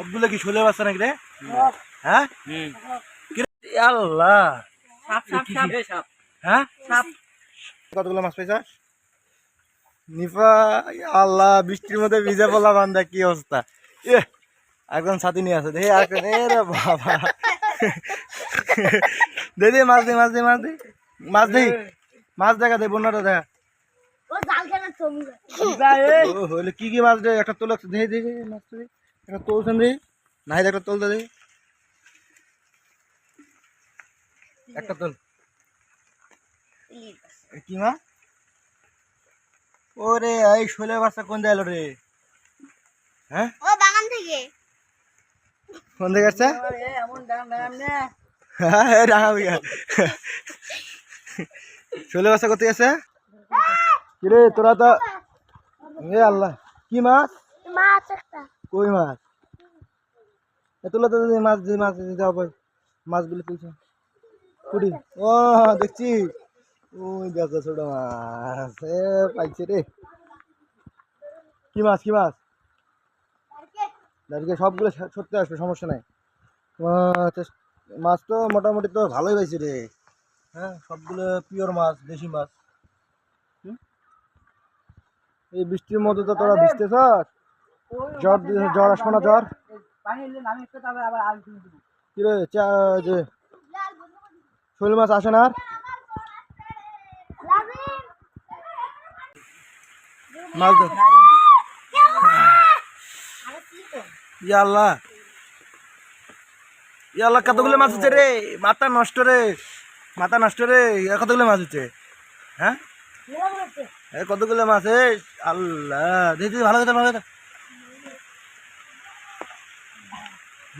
সবগুলো কি শোলে বাচ্চা নাকি রে? হ্যাঁ? আল্লাহ। সাপ সাপ সাপ। এই সাপ। হ্যাঁ? কতগুলো মাছ পাইছাস নিপা আল্লাহ বৃষ্টির মধ্যে ভিজে পড়লাম বান্দা কি অবস্থা? এ একজন সাথী নিয়ে আছে দেখি এ রে বাবা। দে দে মাছ দে মাছ দে মাছ দে। মাছ দে। মাছ দেখা দে বন্যাটা দেখা। ও জাল খেলা জমি ও হইলে কি কি মাছ দে একটা তোল দে দে দে মাছ দে। একটা তোলছেন দে নাই একটা তোল দে একটা তোল। কি মা? ওরে এই শোলে বাচ্চা কোন দিলো রে? হ্যাঁ? ও বাগান থেকে। কোন দিকে আসছে? এমন না হ্যাঁ শোলে বাচ্চা করতে গেছে কিরে তোরা তো এ আল্লাহ। কি মাছ? মাছ একটা। কই মাছ? তোলা তো মাছ মাছ দিতে হবে মাছগুলো তুলছে। কুড়ি। ও, দেখছি। ওই দেখো ছোট মাছ। পাইছে রে। কি মাছ কি মাছ? দাঁড়িয়ে সবগুলো সত্যি আসবে, সমস্যা নাই। মাছ মাছ তো মোটামুটি তো ভালোই পাইছে রে। হ্যাঁ সবগুলো পিওর মাছ, দেশি মাছ। এই বৃষ্টির মধ্যে তো তোরা ভিজতেছ জ্বর জ্বর আসব না জ্বর? কিরে যে শোল মাছ আসে না আর? মাছ দে। ইয়া আল্লাহ। ইয়া কতগুলো মাছ হচ্ছে রে? মাথা নষ্ট রে। মাথা নষ্ট রে। কতগুলো মাছ হচ্ছে? হ্যাঁ? কতগুলো মাছ? আল্লাহ। দেখি ভালো কথা ভালো কথা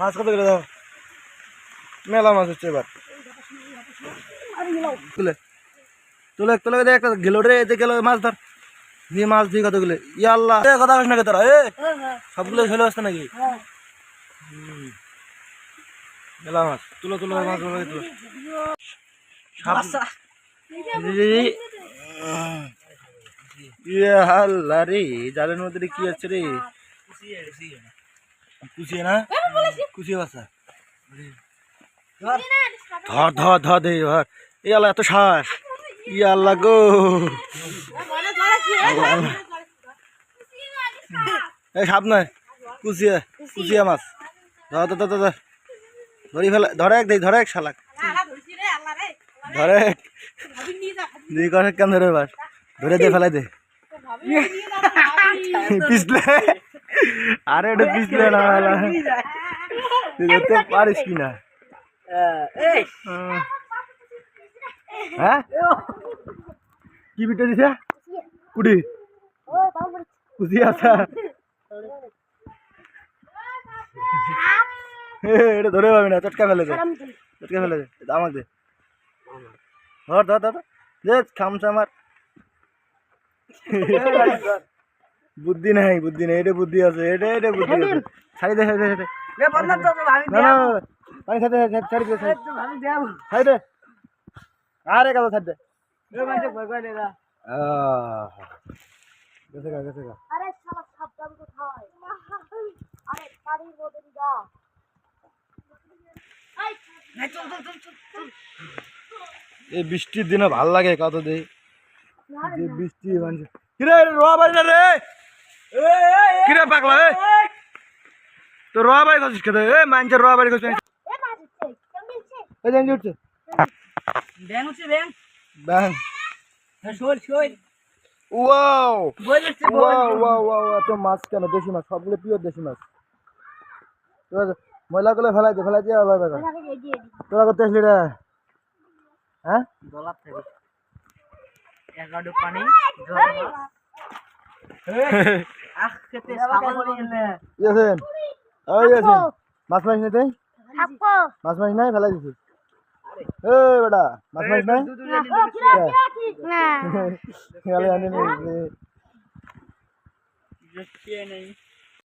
মাছ কতগুলো দাও? মেলা মাছ হচ্ছে এবার। তুলে তুলে তুলে দে একটা গেলো রে এতে গেলো মাছ ধর। দিয়ে মাছ দিয়ে কতগুলো ইয়া আল্লাহ এ, কথা কস নাকি তোরা, এ? সবগুলো চলে আসছে নাকি? মেলা মাছ। তুলো তুলো, মাছ তুলো। ইয়ে রে, জালের মধ্যে কি আছে রে? কুচিয়ে না? কুচিয়ে বাসা ধর। ধর ধর দে ধর এই আল্লাহ এত শ্বাস ই আল্লাহ গো। এই সাপ নয়। কুচিয়ে কুচিয়ে মাছ। ধর ধর ধর ধর। ধরি ফেলা। ধরে এক দেই ধরে এক শালাক। ধরে এক। দুই করে কেন ধরে বাস। ধরে দে ফেলাই দে। পিছলে। আরে ওটা পিছলে না। তুই ধরতে পারিস কি না। হ্যাঁ? কি পিঠে দিছে? কুড়ি কুচি আছে। এটা ধরে পাবি না চটকা ফেলে দে। চটকা ফেলে দে। আমাকে দে। ধর ধর ধর। দে খামছে আমার বুদ্ধি নাই বুদ্ধি নাই এটা বুদ্ধি আছে এটা এটা বুদ্ধি আছে। ছাড়ি দে ছাড়ি দে দে। পানি ছাড়ি দে ছাড়ি দে ছাড়ি দে, আমি দেব ছাড়ি দে। আরে কাদা ছাড়ি দে। এ মানে ভয় করে না আহ গেছে গা গেছে গা। আরে শালা সাবধান কোথায় আরে পানির মধ্যে যা চল চল চল চল চল। এই বৃষ্টির দিনে ভালো লাগে কত দে বৃষ্টি মানে কিরে রোয়া বাড়ি না রে কিরে পাগলা এ? তো রোয়া বাড়ি করছিস কেন? এ মানছে রোয়া বাড়ি করছিস এই জানি উঠছে ব্যাং ব্যাং ব্যাং শোল শোল। ওয়াও। ওয়াও ওয়াও ওয়াও এত মাছ কেন? দেশি মাছ সবগুলো পিওর দেশি মাছ। ময়লাগুলো ফেলাই দে ফেলাই দিয়ে আলাদা কর। তোরা করতে আসলি রে? হ্যাঁ? থাকে। পানি ইয়াসেন ওই ইয়াসেন মাছ মাছ নাই তাই? মাছ মাছ নাই? ফেলাই দিছিস এ বেটা মাছ মাছ নাই? না গেলে আনি নি দেখতে নেই?